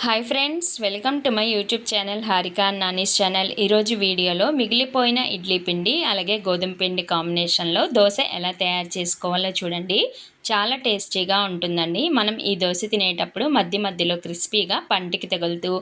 Hi friends welcome to my YouTube channel Harika Nani's channel ఈరోజు వీడియోలో మిగిలిపోయిన ఇడ్లీ పిండి అలాగే గోధుమ పిండి కాంబినేషన్లో దోశ ఎలా తయారు చేసుకోవాలో చూడండి. చాలా టేస్టీగా ఉంటుందండి. మనం ఈ దోశ తినేటప్పుడు మధ్య మధ్యలో క్రిస్పీగా పంటికి తగులుతూ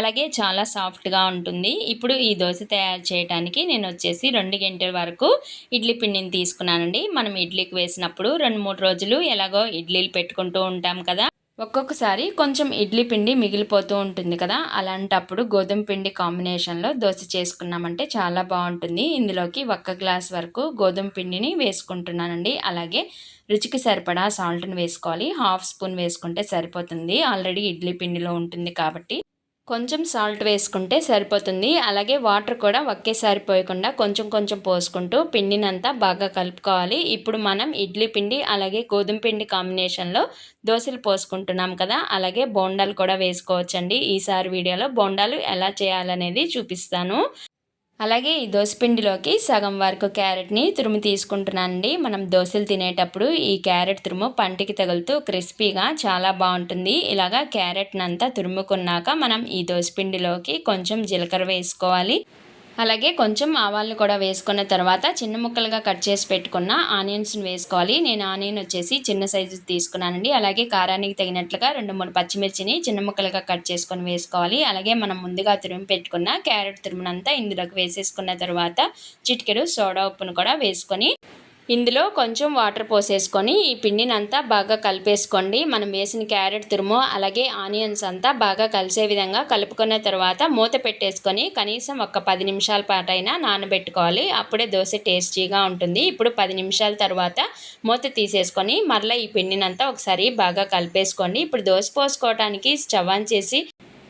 అలాగే చాలా సాఫ్ట్గా ఉంటుంది. ఇప్పుడు ఈ దోశ తయారు చేయడానికి నేను వచ్చేసి రెండు గంటల వరకు ఇడ్లీ పిండిని తీసుకున్నానండి. మనం ఇడ్లీకి వేసినప్పుడు రెండు మూడు రోజులు ఎలాగో ఇడ్లీలు పెట్టుకుంటూ ఉంటాం కదా. ఒక్కొక్కసారి కొంచెం ఇడ్లీ పిండి మిగిలిపోతూ ఉంటుంది కదా. అలాంటప్పుడు గోధుమ పిండి కాంబినేషన్లో దోశ చేసుకున్నామంటే చాలా బాగుంటుంది. ఇందులోకి ఒక్క గ్లాస్ వరకు గోధుమ పిండిని వేసుకుంటున్నానండి. అలాగే రుచికి సరిపడా సాల్ట్ని వేసుకోవాలి. హాఫ్ స్పూన్ వేసుకుంటే సరిపోతుంది. ఆల్రెడీ ఇడ్లీ పిండిలో ఉంటుంది కాబట్టి. కొంచెం సాల్ట్ వేసుకుంటే సరిపోతుంది. అలాగే వాటర్ కూడా ఒకేసారి పోయకుండా కొంచెం కొంచెం పోసుకుంటూ పిండినంతా బాగా కలుపుకోవాలి. ఇప్పుడు మనం ఇడ్లీ పిండి అలాగే గోధుమ పిండి కాంబినేషన్లో దోశలు పోసుకుంటున్నాం కదా అలాగే బోండాలు కూడా వేసుకోవచ్చండి. ఈసారి వీడియోలో బోండాలు ఎలా చేయాలనేది చూపిస్తాను. అలాగే ఈ దోసపిండిలోకి సగం వరకు క్యారెట్ని తురుము తీసుకుంటున్నానండి. మనం దోశలు తినేటప్పుడు ఈ క్యారెట్ తురుము పంటికి తగులుతూ క్రిస్పీగా చాలా బాగుంటుంది. ఇలాగా క్యారెట్నంతా తురుముకున్నాక మనం ఈ దోసపిండిలోకి కొంచెం జీలకర్ర వేసుకోవాలి. అలాగే కొంచెం ఆవాలను కూడా వేసుకున్న తర్వాత చిన్న ముక్కలుగా కట్ చేసి పెట్టుకున్న ఆనియన్స్ని వేసుకోవాలి. నేను ఆనియన్ వచ్చేసి చిన్న సైజు తీసుకున్నానండి. అలాగే కారానికి తగినట్లుగా రెండు మూడు పచ్చిమిర్చిని చిన్న ముక్కలుగా కట్ చేసుకొని వేసుకోవాలి. అలాగే మనం ముందుగా తురిమి పెట్టుకున్న క్యారెట్ తురుమునంతా ఇందులోకి వేసేసుకున్న తర్వాత చిటికెడు సోడా ఉప్పును కూడా వేసుకొని ఇందులో కొంచెం వాటర్ పోసేసుకొని ఈ పిండిని అంతా బాగా కలిపేసుకోండి. మనం వేసిన క్యారెట్ తురుము అలాగే ఆనియన్స్ అంతా బాగా కలిసే విధంగా కలుపుకున్న తర్వాత మూత పెట్టేసుకొని కనీసం ఒక పది నిమిషాల పాటైనా నానబెట్టుకోవాలి. అప్పుడే దోశ టేస్టీగా ఉంటుంది. ఇప్పుడు పది నిమిషాల తర్వాత మూత తీసేసుకొని మరలా ఈ పిండినంతా ఒకసారి బాగా కలిపేసుకోండి. ఇప్పుడు దోశ పోసుకోవడానికి స్టవ్ ఆన్ చేసి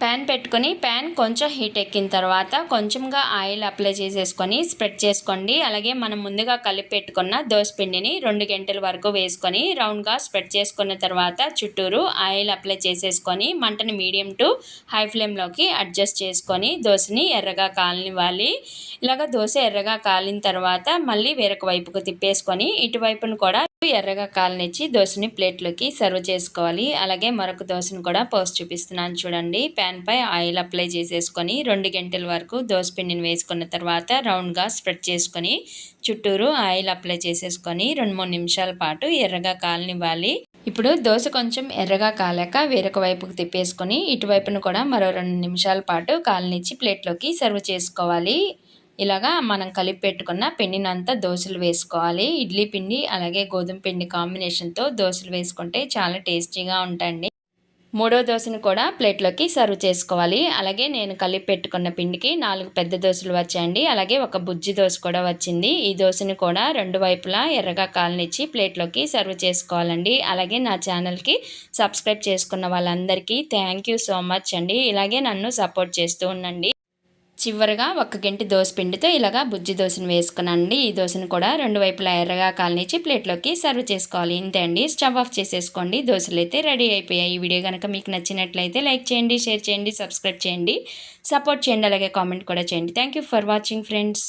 ప్యాన్ పెట్టుకొని ప్యాన్ కొంచెం హీట్ ఎక్కిన తర్వాత కొంచెంగా ఆయిల్ అప్లై చేసేసుకొని స్ప్రెడ్ చేసుకోండి. అలాగే మనం ముందుగా కలిపి పెట్టుకున్న పిండిని రెండు గంటల వరకు వేసుకొని రౌండ్గా స్ప్రెడ్ చేసుకున్న తర్వాత చుట్టూరు ఆయిల్ అప్లై చేసేసుకొని మంటని మీడియం టు హై ఫ్లేమ్లోకి అడ్జస్ట్ చేసుకొని దోశని ఎర్రగా కాలనివ్వాలి. ఇలాగ దోశ ఎర్రగా కాలిన తర్వాత మళ్ళీ వేరొక వైపుకు తిప్పేసుకొని ఇటువైపును కూడా ఎర్రగా కాలనిచ్చి దోశని ప్లేట్లోకి సర్వ్ చేసుకోవాలి. అలాగే మరొక దోశను కూడా పోస్ట్ చూపిస్తున్నాను చూడండి. ప్యాన్ పై ఆయిల్ అప్లై చేసేసుకొని రెండు గంటల వరకు దోశ పిండిని వేసుకున్న తర్వాత రౌండ్గా స్ప్రెడ్ చేసుకొని చుట్టూరు ఆయిల్ అప్లై చేసేసుకొని రెండు మూడు నిమిషాల పాటు ఎర్రగా కాలనివ్వాలి. ఇప్పుడు దోశ కొంచెం ఎర్రగా కాలేక వేరొక వైపుకు తిప్పేసుకొని ఇటువైపును కూడా మరో రెండు నిమిషాల పాటు కాలనిచ్చి ప్లేట్లోకి సర్వ్ చేసుకోవాలి. ఇలాగా మనం కలిపి పెట్టుకున్న పిండినంతా దోశలు వేసుకోవాలి. ఇడ్లీ పిండి అలాగే గోధుమ పిండి కాంబినేషన్తో దోశలు వేసుకుంటే చాలా టేస్టీగా ఉంటాయండి. మూడో దోశను కూడా ప్లేట్లోకి సర్వ్ చేసుకోవాలి. అలాగే నేను కలిపి పెట్టుకున్న పిండికి నాలుగు పెద్ద దోశలు వచ్చాయండి. అలాగే ఒక బుజ్జి దోశ కూడా వచ్చింది. ఈ దోశని కూడా రెండు వైపులా ఎర్రగా కాలనిచ్చి ప్లేట్లోకి సర్వ్ చేసుకోవాలండి. అలాగే నా ఛానల్కి సబ్స్క్రైబ్ చేసుకున్న వాళ్ళందరికీ థ్యాంక్ సో మచ్ అండి. ఇలాగే నన్ను సపోర్ట్ చేస్తూ ఉండండి. చివరిగా ఒక గంటి దోశ పిండితో ఇలాగా బుజ్జి దోశను వేసుకున్నానండి ఈ దోశను కూడా రెండు వైపులా ఎర్రగా కాలనిచ్చి ప్లేట్లోకి సర్వ్ చేసుకోవాలి. ఇంతే అండి. స్టవ్ ఆఫ్ చేసేసుకోండి. దోశలు అయితే రెడీ అయిపోయాయి. ఈ వీడియో కనుక మీకు నచ్చినట్లయితే లైక్ చేయండి షేర్ చేయండి సబ్స్క్రైబ్ చేయండి సపోర్ట్ చేయండి అలాగే కామెంట్ కూడా చేయండి. Thank for watching friends.